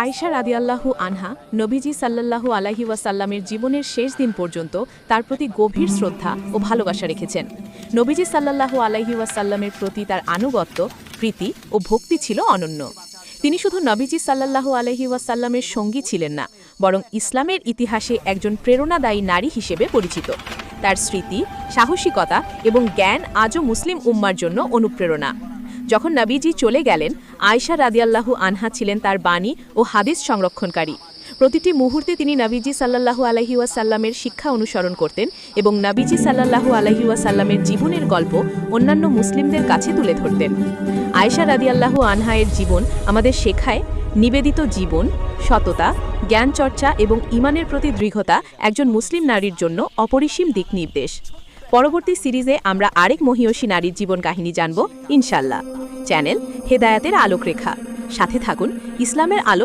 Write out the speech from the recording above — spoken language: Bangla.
আয়েশা রাদিয়াল্লাহু আনহা নবীজি সাল্লাল্লাহু আলাহি ওয়াসাল্লামের জীবনের শেষ দিন পর্যন্ত তার প্রতি গভীর শ্রদ্ধা ও ভালোবাসা রেখেছেন। নবীজি সাল্লাল্লাহু আলাহি ওয়াসাল্লামের প্রতি তার আনুগত্য, প্রীতি ও ভক্তি ছিল অনন্য। তিনি শুধু নবীজি সাল্লাল্লাহু আলাহি ওয়াসাল্লামের সঙ্গী ছিলেন না, বরং ইসলামের ইতিহাসে একজন প্রেরণাদায়ী নারী হিসেবে পরিচিত। তার স্মৃতি, সাহসিকতা এবং জ্ঞান আজও মুসলিম উম্মার জন্য অনুপ্রেরণা। যখন নবীজি চলে গেলেন, আয়শা রাদিয়াল্লাহু আনহা ছিলেন তার বাণী ও হাদিস সংরক্ষণকারী। প্রতিটি মুহূর্তে তিনি নবীজি সাল্লাল্লাহু আলহি ওয়াসাল্লামের শিক্ষা অনুসরণ করতেন এবং নবীজি সাল্লাল্লাহু আলহি ওয়াসাল্লামের জীবনের গল্প অন্যান্য মুসলিমদের কাছে তুলে ধরতেন। আয়শা রাদিয়াল্লাহু আনহায়ের জীবন আমাদের শেখায় নিবেদিত জীবন, সততা জ্ঞান চর্চা এবং ইমানের প্রতি দৃঢ়তা একজন মুসলিম নারীর জন্য অপরিসীম দিক নির্দেশ। পরবর্তী সিরিজে আমরা আরেক মহিয়সী নারীর জীবন কাহিনী জানব, ইনশাল্লাহ। চ্যানেল হেদায়াতের আলোকরেখা। সাথে থাকুন ইসলামের আলো